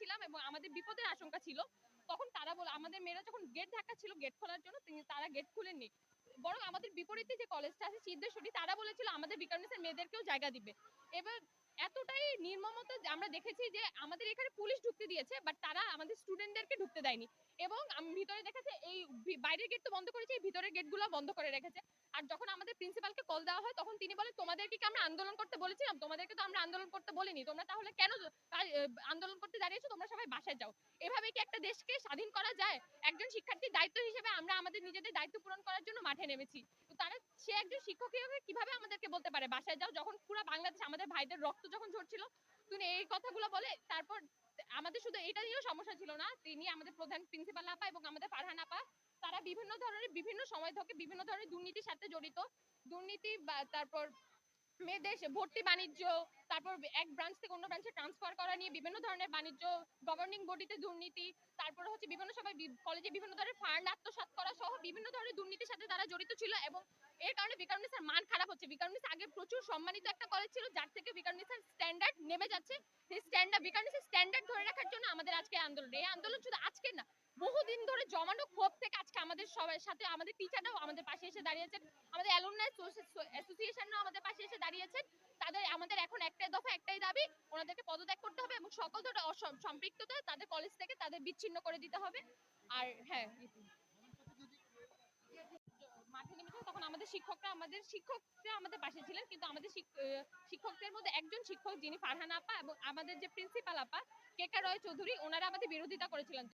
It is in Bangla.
ছিলাম এবং আমাদের বিপদের আশঙ্কা ছিল, তখন তারা বলে, আমাদের মেয়েরা যখন গেট ধাক্কা ছিল গেট খোলার জন্য তারা গেট খুলেননি। বরং আমাদের বিপরীতে যে কলেজটা আছে, সিদ্ধেশ্বরী, তারা বলেছিল আমাদের বিকারণের মেয়েদেরকেও জায়গা দিবে। এবার এতটাই নির্মমতা আমরা দেখেছি যে আমাদের এখানে পুলিশ ঢুকতে দিয়েছে বাট তারা আমাদের স্টুডেন্টদেরকে ঢুকতে দেয়নি। এবং ভিতরে দেখেছি, এই বাইরের গেট তো বন্ধ করেছে, এই ভিতরের গেটগুলো বন্ধ করে রেখেছে। আর যখন আমাদের কল দেওয়া হয়, তখন তিনি বলে, তোমাদেরকে কি আমরা আন্দোলন করতে বলেছিলাম? তোমাদেরকে তো আমরা আন্দোলন করতে বলিনি। তোমরা তাহলে কেন আন্দোলন করতে দাঁড়িয়েছো? তোমরা সবাই বাসায় যাও। এভাবে কি একটা দেশকে স্বাধীন করা যায়? একজন শিক্ষার্থীর দায়িত্ব হিসেবে আমরা আমাদের নিজেদের দায়িত্ব পূরণ করার জন্য মাঠে নেমেছি। তো তারা, সে একজন শিক্ষক হিসেবে কীভাবে আমাদেরকে বলতে পারে? বাসায় যাও, যখন পুরো বাংলাদেশ আমাদের ভাইদের রক্ত যখন ঝরছিল, তিনি এই কথাগুলো বলে, তারপর আমাদের শুধু এটা নিয়েও সমস্যা ছিল না। তিনি আমাদের প্রধান প্রিন্সিপাল আপা এবং আমাদের ফারহান আপা, তারা বিভিন্ন ধরনের, বিভিন্ন সময় থেকে বিভিন্ন ধরনের দুর্নীতির সাথে জড়িত। দুর্নীতি বা তারপর মেয়েদের ভর্তি বাণিজ্য, তারপর এক ব্রাঞ্চ থেকে অন্য ব্রাঞ্চে ট্রান্সফার করা নিয়ে বিভিন্ন ধরনের বাণিজ্য গভর্নিং বডিতে দুর্নীতি, তারপর হচ্ছে বিভিন্ন সময় কলেজে বিভিন্ন ধরনের ফান্ড আত্মসাৎ করা সহ বিভিন্ন ধরনের দুর্নীতির সাথে তারা জড়িত ছিল এবং এর কারণে বিকারুনিসের মান খারাপ হচ্ছে। বিকারুনিস আগে প্রচুর সম্মানিত একটা কলেজ ছিল, যার থেকে বিকারুনিসের স্ট্যান্ডার্ড নেমে যাচ্ছে। সেই স্ট্যান্ডার্ড বিকারুনিসের স্ট্যান্ডার্ড ধরে রাখার জন্য আমাদের আজকে আন্দোলন। এই আন্দোলন শুধু আজকে না বহুদিন ধরে জমানো ক্ষোভ থেকে আজকে আমাদের সবার সাথে আমাদের টিচাররাও আমাদের পাশে এসে দাঁড়িয়েছেন আমাদের অ্যালুমনাই অ্যাসোসিয়েশনরাও আমাদের পাশে এসে দাঁড়িয়েছেন। তাদের আমাদের এখন একটাই দফা একটাই দাবি ওনাদেরকে পদত্যাগ করতে হবে এবং সকল ধরনের সম্পৃক্ততা তাদের কলেজ থেকে তাদের বিচ্ছিন্ন করে দিতে হবে। আর হ্যাঁ মাঠে নেমেছে তখন শিক্ষকরা আমাদের শিক্ষকরা আমাদের পাশে ছিলেন, কিন্তু আমাদের শিক্ষকদের মধ্যে একজন শিক্ষক যিনি ফারহান আপা এবং আমাদের যে প্রিন্সিপাল আপা, কে কেকা রয় চৌধুরী ওনারা আমাদের বিরোধিতা করেছিলেন।